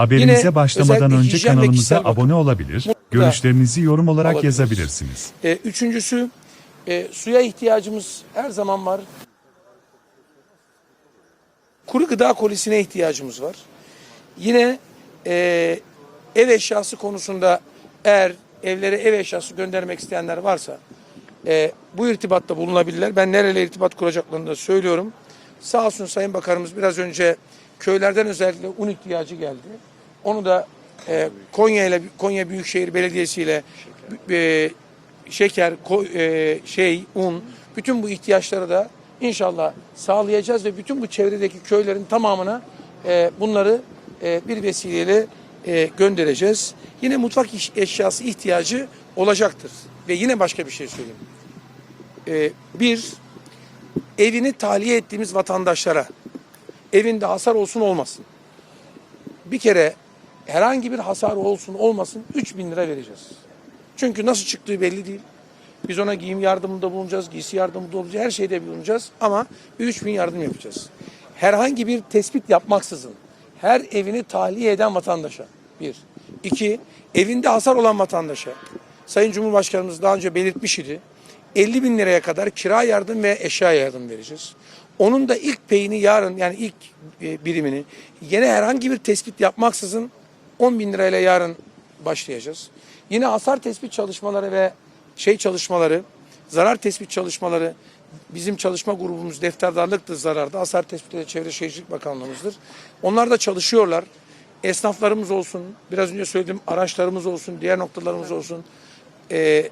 Haberimize Yine başlamadan önce kanalımıza abone olabilir, görüşlerinizi yorum olarak olabiliriz. yazabilirsiniz. E, üçüncüsü e, suya ihtiyacımız her zaman var. Kuru gıda kolisine ihtiyacımız var. Yine e, ev eşyası konusunda eğer evlere ev eşyası göndermek isteyenler varsa e, bu irtibatta bulunabilirler. Ben nereyle irtibat kuracaklarını da söylüyorum. Sağ olsun Sayın Bakanımız biraz önce köylerden özellikle un ihtiyacı geldi. Onu da e, Konya ile Konya Büyükşehir Belediyesi ile e, şeker, e, şey, un, bütün bu ihtiyaçları da inşallah sağlayacağız ve bütün bu çevredeki köylerin tamamına e, bunları e, bir vesileyle e, göndereceğiz. Yine mutfak iş- eşyası ihtiyacı olacaktır. Ve yine başka bir şey söyleyeyim. E, bir, evini tahliye ettiğimiz vatandaşlara evinde hasar olsun olmasın. Bir kere herhangi bir hasar olsun olmasın 3 bin lira vereceğiz. Çünkü nasıl çıktığı belli değil. Biz ona giyim yardımında bulunacağız, giysi yardımında olacağız, her şeyde bulunacağız ama bir 3 bin yardım yapacağız. Herhangi bir tespit yapmaksızın her evini tahliye eden vatandaşa bir. iki evinde hasar olan vatandaşa Sayın Cumhurbaşkanımız daha önce belirtmiş idi. 50 bin liraya kadar kira yardım ve eşya yardım vereceğiz. Onun da ilk peyini yarın yani ilk e, birimini yine herhangi bir tespit yapmaksızın 10 bin lirayla yarın başlayacağız. Yine hasar tespit çalışmaları ve şey çalışmaları, zarar tespit çalışmaları bizim çalışma grubumuz defterdarlıktır zararda. Hasar tespiti de Çevre Şehircilik Bakanlığımızdır. Onlar da çalışıyorlar. Esnaflarımız olsun, biraz önce söyledim araçlarımız olsun, diğer noktalarımız olsun. Ee,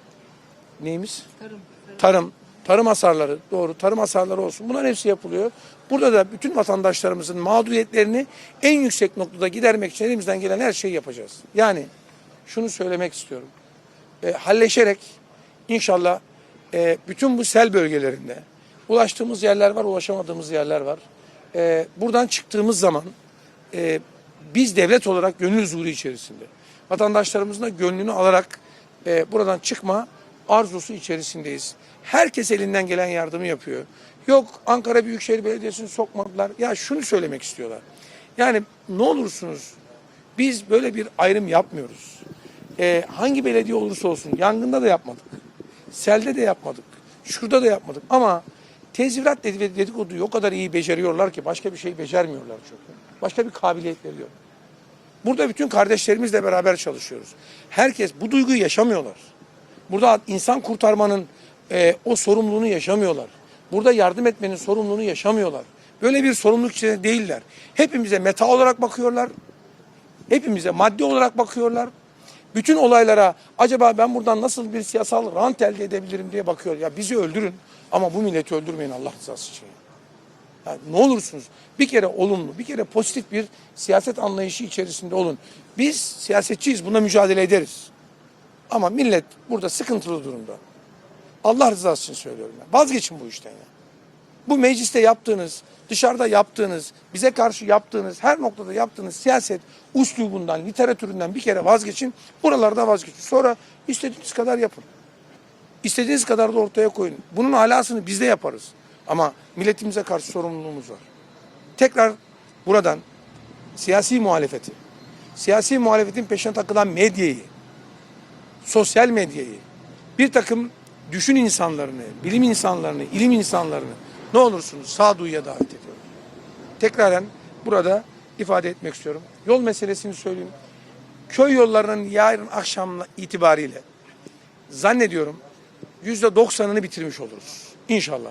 neyimiz? Tarım. Tarım. Tarım hasarları doğru tarım hasarları olsun. Bunların hepsi yapılıyor. Burada da bütün vatandaşlarımızın mağduriyetlerini en yüksek noktada gidermek için elimizden gelen her şeyi yapacağız. Yani şunu söylemek istiyorum. E, halleşerek inşallah e, bütün bu sel bölgelerinde ulaştığımız yerler var, ulaşamadığımız yerler var. E, buradan çıktığımız zaman e, biz devlet olarak gönül huzuru içerisinde vatandaşlarımızın da gönlünü alarak e, buradan çıkma arzusu içerisindeyiz. Herkes elinden gelen yardımı yapıyor. Yok Ankara Büyükşehir Belediyesi'ni sokmadılar. Ya şunu söylemek istiyorlar. Yani ne olursunuz biz böyle bir ayrım yapmıyoruz. Ee, hangi belediye olursa olsun yangında da yapmadık. Selde de yapmadık. Şurada da yapmadık. Ama tezvirat dedikoduyu o kadar iyi beceriyorlar ki başka bir şey becermiyorlar çünkü. Başka bir kabiliyetleri yok. Burada bütün kardeşlerimizle beraber çalışıyoruz. Herkes bu duyguyu yaşamıyorlar. Burada insan kurtarmanın e, o sorumluluğunu yaşamıyorlar. Burada yardım etmenin sorumluluğunu yaşamıyorlar. Böyle bir sorumluluk içinde değiller. Hepimize meta olarak bakıyorlar. Hepimize maddi olarak bakıyorlar. Bütün olaylara acaba ben buradan nasıl bir siyasal rant elde edebilirim diye bakıyor. Ya bizi öldürün ama bu milleti öldürmeyin Allah rızası için. Yani ne olursunuz bir kere olumlu, bir kere pozitif bir siyaset anlayışı içerisinde olun. Biz siyasetçiyiz, buna mücadele ederiz. Ama millet burada sıkıntılı durumda. Allah rızası için söylüyorum. Ya. Vazgeçin bu işten ya. Bu mecliste yaptığınız, dışarıda yaptığınız, bize karşı yaptığınız, her noktada yaptığınız siyaset uslubundan, literatüründen bir kere vazgeçin. Buralarda vazgeçin. Sonra istediğiniz kadar yapın. İstediğiniz kadar da ortaya koyun. Bunun alasını biz de yaparız. Ama milletimize karşı sorumluluğumuz var. Tekrar buradan siyasi muhalefeti, siyasi muhalefetin peşine takılan medyayı, sosyal medyayı, bir takım düşün insanlarını, bilim insanlarını, ilim insanlarını ne olursunuz sağduyuya davet ediyorum. Tekraren burada ifade etmek istiyorum. Yol meselesini söyleyeyim. Köy yollarının yarın akşam itibariyle zannediyorum yüzde doksanını bitirmiş oluruz. İnşallah.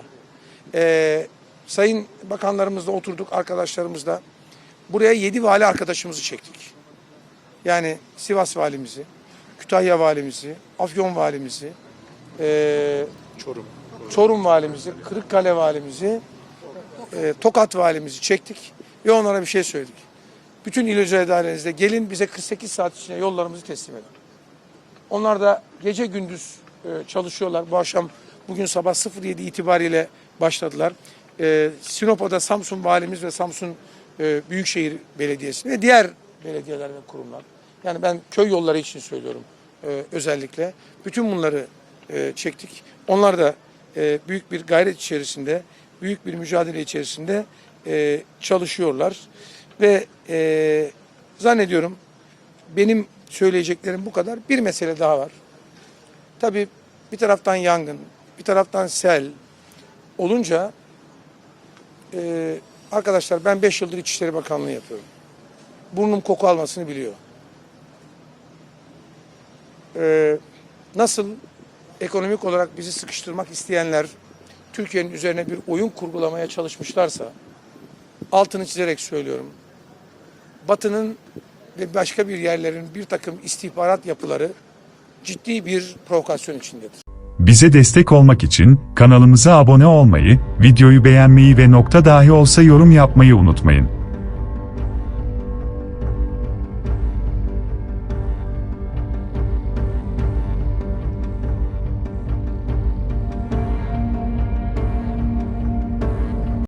Ee, sayın bakanlarımızla oturduk arkadaşlarımızla. Buraya yedi vali arkadaşımızı çektik. Yani Sivas valimizi, Kütahya valimizi, Afyon valimizi, ee, Çorum. Çorum valimizi, Kırıkkale valimizi, e, Tokat valimizi çektik ve onlara bir şey söyledik. Bütün il özel idarenizde gelin bize 48 saat içinde yollarımızı teslim edin. Onlar da gece gündüz e, çalışıyorlar. Bu akşam bugün sabah 07 itibariyle başladılar. E, Sinop'ta Samsun Valimiz ve Samsun e, Büyükşehir Belediyesi ve diğer belediyeler ve kurumlar. Yani ben köy yolları için söylüyorum e, özellikle. Bütün bunları e, çektik. Onlar da e, büyük bir gayret içerisinde, büyük bir mücadele içerisinde e, çalışıyorlar. Ve e, Zannediyorum benim söyleyeceklerim bu kadar. Bir mesele daha var. Tabii bir taraftan yangın, bir taraftan sel olunca e, arkadaşlar ben 5 yıldır İçişleri Bakanlığı yapıyorum. Burnum koku almasını biliyor. E, nasıl ekonomik olarak bizi sıkıştırmak isteyenler Türkiye'nin üzerine bir oyun kurgulamaya çalışmışlarsa altını çizerek söylüyorum. Batı'nın ve başka bir yerlerin bir takım istihbarat yapıları ciddi bir provokasyon içindedir. Bize destek olmak için kanalımıza abone olmayı, videoyu beğenmeyi ve nokta dahi olsa yorum yapmayı unutmayın.